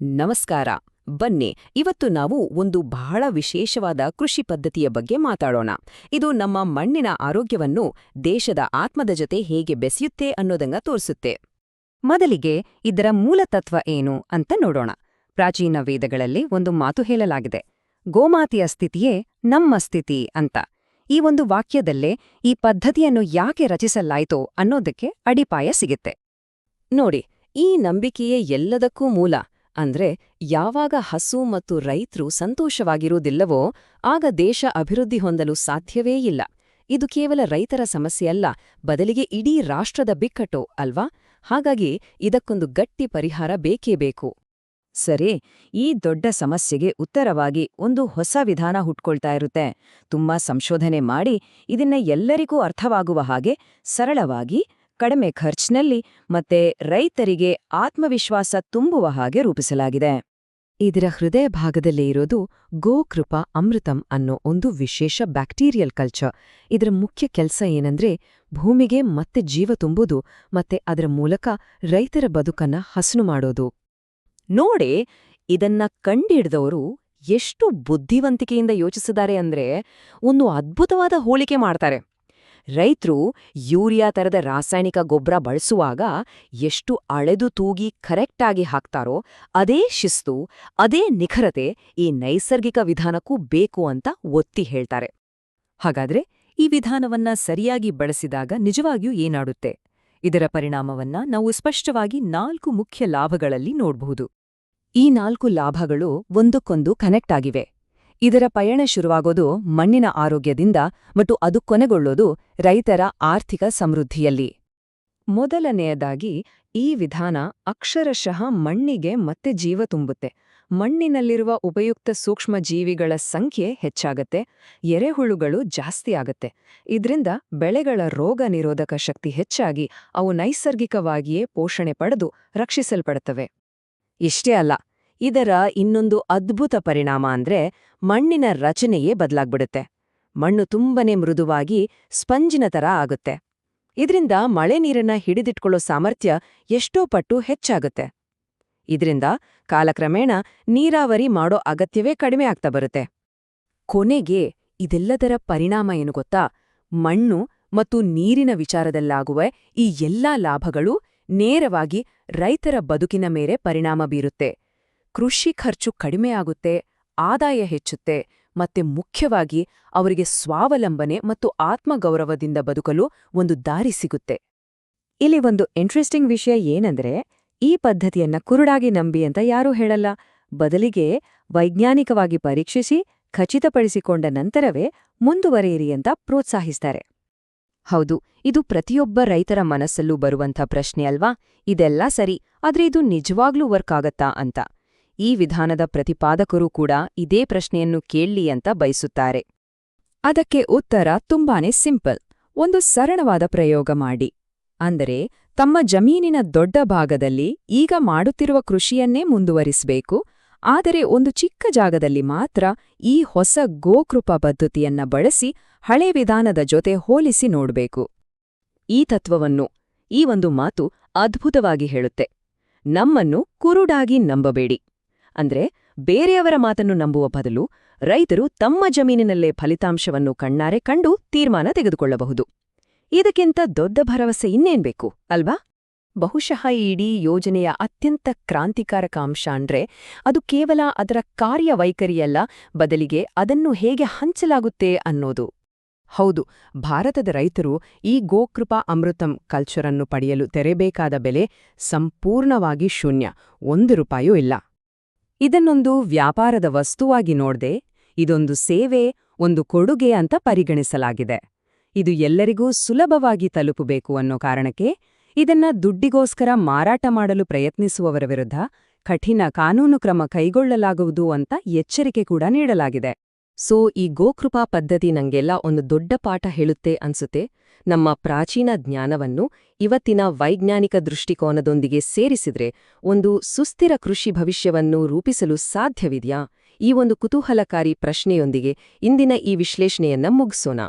ನಮಸ್ಕಾರ. ಬನ್ನಿ, ಇವತ್ತು ನಾವು ಒಂದು ಬಹಳ ವಿಶೇಷವಾದ ಕೃಷಿ ಪದ್ಧತಿಯ ಬಗ್ಗೆ ಮಾತಾಡೋಣ. ಇದು ನಮ್ಮ ಮಣ್ಣಿನ ಆರೋಗ್ಯವನ್ನು ದೇಶದ ಆತ್ಮದ ಜೊತೆ ಹೇಗೆ ಬೆಸೆಯುತ್ತೆ ಅನ್ನೋದಂಗ ತೋರಿಸುತ್ತೆ. ಮೊದಲಿಗೆ ಇದರ ಮೂಲ ತತ್ವ ಏನು ಅಂತ ನೋಡೋಣ. ಪ್ರಾಚೀನ ವೇದಗಳಲ್ಲಿ ಒಂದು ಮಾತು ಹೇಳಲಾಗಿದೆ. ಗೋಮಾತೆಯ ಸ್ಥಿತಿಯೇ ನಮ್ಮ ಸ್ಥಿತಿ ಅಂತ. ಈ ಒಂದು ವಾಕ್ಯದಲ್ಲೇ ಈ ಪದ್ಧತಿಯನ್ನು ಯಾಕೆ ರಚಿಸಲಾಯಿತೋ ಅನ್ನೋದಕ್ಕೆ ಅಡಿಪಾಯ ಸಿಗುತ್ತೆ. ನೋಡಿ, ಈ ನಂಬಿಕೆಯೇ ಎಲ್ಲದಕ್ಕೂ ಮೂಲ. ಅಂದ್ರೆ ಯಾವಾಗ ಹಸು ಮತ್ತು ರೈತರು ಸಂತೋಷವಾಗಿರುವುದಿಲ್ಲವೋ ಆಗ ದೇಶ ಅಭಿವೃದ್ಧಿ ಹೊಂದಲು ಸಾಧ್ಯವೇ ಇಲ್ಲ. ಇದು ಕೇವಲ ರೈತರ ಸಮಸ್ಯೆಯಲ್ಲ ಬದಲಿಗೆ ಇಡೀ ರಾಷ್ಟ್ರದ ಬಿಕ್ಕಟ್ಟು, ಅಲ್ವಾ? ಹಾಗಾಗಿ ಇದಕ್ಕೊಂದು ಗಟ್ಟಿ ಪರಿಹಾರ ಬೇಕೇ ಬೇಕು. ಸರಿ, ಈ ದೊಡ್ಡ ಸಮಸ್ಯೆಗೆ ಉತ್ತರವಾಗಿ ಒಂದು ಹೊಸ ವಿಧಾನ ಹುಟ್ಕೊಳ್ತಾ ಇರುತ್ತೆ. ತುಂಬಾ ಸಂಶೋಧನೆ ಮಾಡಿ ಇದನ್ನ ಎಲ್ಲರಿಗೂ ಅರ್ಥವಾಗುವ ಹಾಗೆ ಸರಳವಾಗಿ ಕಡಿಮೆ ಖರ್ಚಿನಲ್ಲಿ ಮತ್ತೆ ರೈತರಿಗೆ ಆತ್ಮವಿಶ್ವಾಸ ತುಂಬುವ ಹಾಗೆ ರೂಪಿಸಲಾಗಿದೆ. ಇದರ ಹೃದಯ ಭಾಗದಲ್ಲೇ ಇರೋದು ಗೋಕೃಪಾ ಅಮೃತಂ ಅನ್ನೋ ಒಂದು ವಿಶೇಷ ಬ್ಯಾಕ್ಟೀರಿಯಲ್ ಕಲ್ಚರ್. ಇದರ ಮುಖ್ಯ ಕೆಲಸ ಏನಂದ್ರೆ ಭೂಮಿಗೆ ಮತ್ತೆ ಜೀವ ತುಂಬುದು ಮತ್ತೆ ಅದರ ಮೂಲಕ ರೈತರ ಬದುಕನ್ನ ಹಸನು ಮಾಡೋದು. ನೋಡಿ, ಇದನ್ನ ಕಂಡಿಡ್ದವರು ಎಷ್ಟು ಬುದ್ಧಿವಂತಿಕೆಯಿಂದ ಯೋಚಿಸಿದ್ದಾರೆ ಅಂದ್ರೆ ಒಂದು ಅದ್ಭುತವಾದ ಹೋಲಿಕೆ ಮಾಡ್ತಾರೆ. ರೈತರು ಯೂರಿಯಾ ತರದ ರಾಸಾಯನಿಕ ಗೊಬ್ಬರ ಬಳಸುವಾಗ ಎಷ್ಟು ಅಳೆದು ತೂಗಿ ಕರೆಕ್ಟಾಗಿ ಹಾಕ್ತಾರೋ ಅದೇ ಶಿಸ್ತು, ಅದೇ ನಿಖರತೆ ಈ ನೈಸರ್ಗಿಕ ವಿಧಾನಕ್ಕೂ ಬೇಕು ಅಂತ ಒತ್ತಿ ಹೇಳ್ತಾರೆ. ಹಾಗಾದ್ರೆ ಈ ವಿಧಾನವನ್ನ ಸರಿಯಾಗಿ ಬಳಸಿದಾಗ ನಿಜವಾಗಿಯೂ ಏನಾಡುತ್ತೆ? ಇದರ ಪರಿಣಾಮವನ್ನ ನಾವು ಸ್ಪಷ್ಟವಾಗಿ ನಾಲ್ಕು ಮುಖ್ಯ ಲಾಭಗಳಲ್ಲಿ ನೋಡಬಹುದು. ಈ ನಾಲ್ಕು ಲಾಭಗಳು ಒಂದಕ್ಕೊಂದು ಕನೆಕ್ಟ್ ಆಗಿವೆ. ಇದರ ಪಯಣ ಶುರುವಾಗೋದು ಮಣ್ಣಿನ ಆರೋಗ್ಯದಿಂದ ಮತ್ತು ಅದು ಕೊನೆಗೊಳ್ಳೋದು ರೈತರ ಆರ್ಥಿಕ ಸಮೃದ್ಧಿಯಲ್ಲಿ. ಮೊದಲನೆಯದಾಗಿ, ಈ ವಿಧಾನ ಅಕ್ಷರಶಃ ಮಣ್ಣಿಗೆ ಮತ್ತೆ ಜೀವ ತುಂಬುತ್ತೆ. ಮಣ್ಣಿನಲ್ಲಿರುವ ಉಪಯುಕ್ತ ಸೂಕ್ಷ್ಮ ಜೀವಿಗಳ ಸಂಖ್ಯೆ ಹೆಚ್ಚಾಗತ್ತೆ, ಎರೆಹುಳುಗಳು ಜಾಸ್ತಿ ಆಗತ್ತೆ. ಇದರಿಂದ ಬೆಳೆಗಳ ರೋಗ ನಿರೋಧಕ ಶಕ್ತಿ ಹೆಚ್ಚಾಗಿ ಅವು ನೈಸರ್ಗಿಕವಾಗಿಯೇ ಪೋಷಣೆ ಪಡೆದು ರಕ್ಷಿಸಲ್ಪಡುತ್ತವೆ ಇಷ್ಟೇ ಅಲ್ಲ ಇದರ ಇನ್ನೊಂದು ಅದ್ಭುತ ಪರಿಣಾಮ ಅಂದ್ರೆ ಮಣ್ಣಿನ ರಚನೆಯೇ ಬದಲಾಗ್ಬಿಡುತ್ತೆ. ಮಣ್ಣು ತುಂಬನೇ ಮೃದುವಾಗಿ ಸ್ಪಂಜಿನ ತರ ಆಗುತ್ತೆ. ಇದರಿಂದ ಮಳೆ ನೀರನ್ನ ಹಿಡಿದಿಟ್ಕೊಳ್ಳೋ ಸಾಮರ್ಥ್ಯ ಎಷ್ಟೋ ಪಟ್ಟು ಹೆಚ್ಚಾಗುತ್ತೆ. ಇದರಿಂದ ಕಾಲಕ್ರಮೇಣ ನೀರಾವರಿ ಮಾಡೋ ಅಗತ್ಯವೇ ಕಡಿಮೆ ಆಗ್ತಾ ಬರುತ್ತೆ. ಕೊನೆಗೆ ಇದೆಲ್ಲದರ ಪರಿಣಾಮ ಏನು ಗೊತ್ತಾ? ಮಣ್ಣು ಮತ್ತು ನೀರಿನ ವಿಚಾರದಲ್ಲಾಗುವ ಈ ಎಲ್ಲಾ ಲಾಭಗಳು ನೇರವಾಗಿ ರೈತರ ಬದುಕಿನ ಮೇಲೆ ಪರಿಣಾಮ ಬೀರುತ್ತೆ. ಕೃಷಿ ಖರ್ಚು ಕಡಿಮೆಯಾಗುತ್ತೆ ಆದಾಯ ಹೆಚ್ಚುತ್ತೆ ಮತ್ತೆ ಮುಖ್ಯವಾಗಿ ಅವರಿಗೆ ಸ್ವಾವಲಂಬನೆ ಮತ್ತು ಆತ್ಮಗೌರವದಿಂದ ಬದುಕಲು ಒಂದು ದಾರಿ ಸಿಗುತ್ತೆ. ಇಲ್ಲಿ ಒಂದು ಇಂಟ್ರೆಸ್ಟಿಂಗ್ ವಿಷಯ ಏನಂದ್ರೆ, ಈ ಪದ್ಧತಿಯನ್ನ ಕುರುಡಾಗಿ ನಂಬಿ ಅಂತ ಯಾರೂ ಹೇಳಲ್ಲ. ಬದಲಿಗೆ ವೈಜ್ಞಾನಿಕವಾಗಿ ಪರೀಕ್ಷಿಸಿ ಖಚಿತಪಡಿಸಿಕೊಂಡ ನಂತರವೇ ಮುಂದುವರೆಯಿರಿ ಅಂತ ಪ್ರೋತ್ಸಾಹಿಸ್ತಾರೆ. ಹೌದು, ಇದು ಪ್ರತಿಯೊಬ್ಬ ರೈತರ ಮನಸ್ಸಲ್ಲೂ ಬರುವಂಥ ಪ್ರಶ್ನೆ ಅಲ್ವಾ? ಇದೆಲ್ಲ ಸರಿ, ಆದ್ರೆ ಇದು ನಿಜವಾಗ್ಲೂ ವರ್ಕ್ ಆಗತ್ತಾ ಅಂತ? ಈ ವಿಧಾನದ ಪ್ರತಿಪಾದಕರು ಕೂಡ ಇದೇ ಪ್ರಶ್ನೆಯನ್ನು ಕೇಳಲಿ ಅಂತ ಬಯಸುತ್ತಾರೆ. ಅದಕ್ಕೆ ಉತ್ತರ ತುಂಬಾನೇ ಸಿಂಪಲ್. ಒಂದು ಸರಳವಾದ ಪ್ರಯೋಗ ಮಾಡಿ. ಅಂದರೆ, ತಮ್ಮ ಜಮೀನಿನ ದೊಡ್ಡ ಭಾಗದಲ್ಲಿ ಈಗ ಮಾಡುತ್ತಿರುವ ಕೃಷಿಯನ್ನೇ ಮುಂದುವರಿಸಬೇಕು, ಆದರೆ ಒಂದು ಚಿಕ್ಕ ಜಾಗದಲ್ಲಿ ಮಾತ್ರ ಈ ಹೊಸ ಗೋಕೃಪ ಪದ್ಧತಿಯನ್ನ ಬಳಸಿ ಹಳೆ ವಿಧಾನದ ಜೊತೆ ಹೋಲಿಸಿ ನೋಡಬೇಕು. ಈ ತತ್ವವನ್ನು, ಈ ಒಂದು ಮಾತು ಅದ್ಭುತವಾಗಿ ಹೇಳುತ್ತೆ. ನಮ್ಮನ್ನು ಕುರುಡಾಗಿ ನಂಬಬೇಡಿ. ಅಂದ್ರೆ ಬೇರೆಯವರ ಮಾತನ್ನು ನಂಬುವ ಬದಲು ರೈತರು ತಮ್ಮ ಜಮೀನಿನಲ್ಲೇ ಫಲಿತಾಂಶವನ್ನು ಕಣ್ಣಾರೆ ಕಂಡು ತೀರ್ಮಾನ ತೆಗೆದುಕೊಳ್ಳಬಹುದು. ಇದಕ್ಕಿಂತ ದೊಡ್ಡ ಭರವಸೆ ಇನ್ನೇನ್ ಬೇಕು, ಅಲ್ವಾ? ಬಹುಶಃ ಇಡೀ ಯೋಜನೆಯ ಅತ್ಯಂತ ಕ್ರಾಂತಿಕಾರಕ ಅಂಶ ಅಂದ್ರೆ ಅದು ಕೇವಲ ಅದರ ಕಾರ್ಯವೈಖರಿಯಲ್ಲ, ಬದಲಿಗೆ ಅದನ್ನು ಹೇಗೆ ಹಂಚಲಾಗುತ್ತೆ ಅನ್ನೋದು. ಹೌದು, ಭಾರತದ ರೈತರು ಈ ಗೋಕೃಪಾ ಅಮೃತಂ ಕಲ್ಚರನ್ನು ಪಡೆಯಲು ತೆರೆಬೇಕಾದ ಬೆಲೆ ಸಂಪೂರ್ಣವಾಗಿ ಶೂನ್ಯ, ಒಂದು ರೂಪಾಯೂ ಇಲ್ಲ. ಇದನ್ನೊಂದು ವ್ಯಾಪಾರದ ವಸ್ತುವಾಗಿ ನೋಡ್ದೆ, ಇದೊಂದು ಸೇವೆ, ಒಂದು ಕೊಡುಗೆ ಅಂತ ಪರಿಗಣಿಸಲಾಗಿದೆ. ಇದು ಎಲ್ಲರಿಗೂ ಸುಲಭವಾಗಿ ತಲುಪಬೇಕು ಅನ್ನೋ ಕಾರಣಕ್ಕೆ ಇದನ್ನ ದುಡ್ಡಿಗೋಸ್ಕರ ಮಾರಾಟ ಮಾಡಲು ಪ್ರಯತ್ನಿಸುವವರ ವಿರುದ್ಧ ಕಠಿಣ ಕಾನೂನು ಕ್ರಮ ಕೈಗೊಳ್ಳಲಾಗುವುದು ಅಂತ ಎಚ್ಚರಿಕೆ ಕೂಡ ನೀಡಲಾಗಿದೆ. ಸೋ, ಈ ಗೋಕೃಪಾ ಪದ್ಧತಿ ನಂಗೆಲ್ಲ ಒಂದು ದೊಡ್ಡ ಪಾಠ ಹೇಳುತ್ತೆ ಅನ್ಸುತ್ತೆ. ನಮ್ಮ ಪ್ರಾಚೀನ ಜ್ಞಾನವನ್ನು ಇವತ್ತಿನ ವೈಜ್ಞಾನಿಕ ದೃಷ್ಟಿಕೋನದೊಂದಿಗೆ ಸೇರಿಸಿದ್ರೆ ಒಂದು ಸುಸ್ಥಿರ ಕೃಷಿ ಭವಿಷ್ಯವನ್ನು ರೂಪಿಸಲು ಸಾಧ್ಯವಿದೆಯಾ? ಈ ಒಂದು ಕುತೂಹಲಕಾರಿ ಪ್ರಶ್ನೆಯೊಂದಿಗೆ ಇಂದಿನ ಈ ವಿಶ್ಲೇಷಣೆಯನ್ನ ಮುಗಿಸೋಣ.